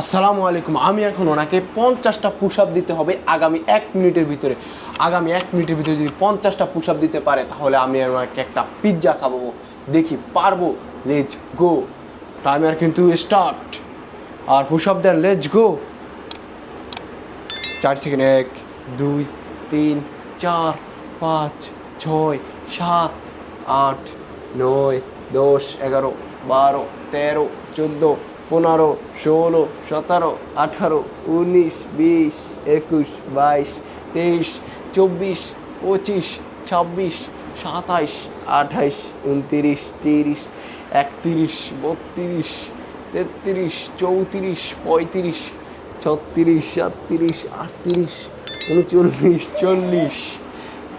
আসসালামু আলাইকুম। আমি এখন ওনাকে পঞ্চাশটা পুশ আপ দিতে হবে আগামী এক মিনিটের ভিতরে। আগামী এক মিনিটের ভিতরে যদি পঞ্চাশটা পুশ আপ দিতে পারে, তাহলে আমি ওনাকে একটা পিৎজা খাব। দেখি, পারব? লেজ গো টাইমার কিন্তু start R push up then let's go চার সেকেন্ড এক, দুই, তিন, চার, পাঁচ, ছয়, সাত, আট, নয়, দশ, এগারো, বারো, তেরো, চোদ্দ পনেরো, ষোলো, সতেরো, আঠারো, উনিশ, বিশ, একুশ, বাইশ, তেইশ, চব্বিশ, পঁচিশ, ছাব্বিশ, সাতাইশ, আঠাইশ, উনতিরিশ, তিরিশ, একত্রিশ, বত্রিশ, তেত্রিশ, চৌত্রিশ, পঁয়ত্রিশ, ছত্রিশ, সাতত্রিশ, আটত্রিশ, উনচল্লিশ, চল্লিশ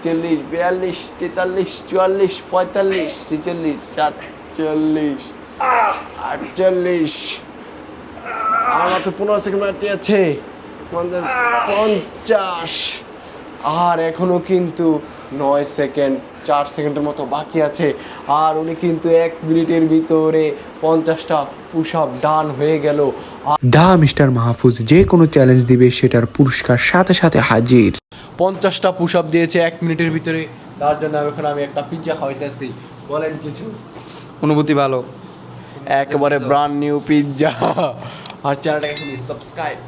চল্লিশ, বিয়াল্লিশ, তেতাল্লিশ, চুয়াল্লিশ, পঁয়তাল্লিশ, ছেচল্লিশ, সাতচল্লিশ আটচল্লিশ। আর মাত্র পনেরো সেকেন্ড বাকি আছে। আমাদের পঞ্চাশ। আর এখনও কিন্তু নয় সেকেন্ড চার সেকেন্ডের মতো বাকি আছে। আর উনি কিন্তু এক মিনিটের ভিতরে পঞ্চাশটা পুশ আপ ডান হয়ে গেল। আর দা মিস্টার মাহফুজ যে কোনো চ্যালেঞ্জ দিবে সেটার পুরস্কার সাথে সাথে হাজির। পঞ্চাশটা পুশ আপ দিয়েছে এক মিনিটের ভিতরে। তার জন্য এখন আমি একটা পিৎজা খাওয়াইতেছি। বলেন কিছু। অনুভূতি ভালো। একেবারে ব্রান্ড নিউ পিৎজা আর চ্যানেলটাকে এখন সাবস্ক্রাইব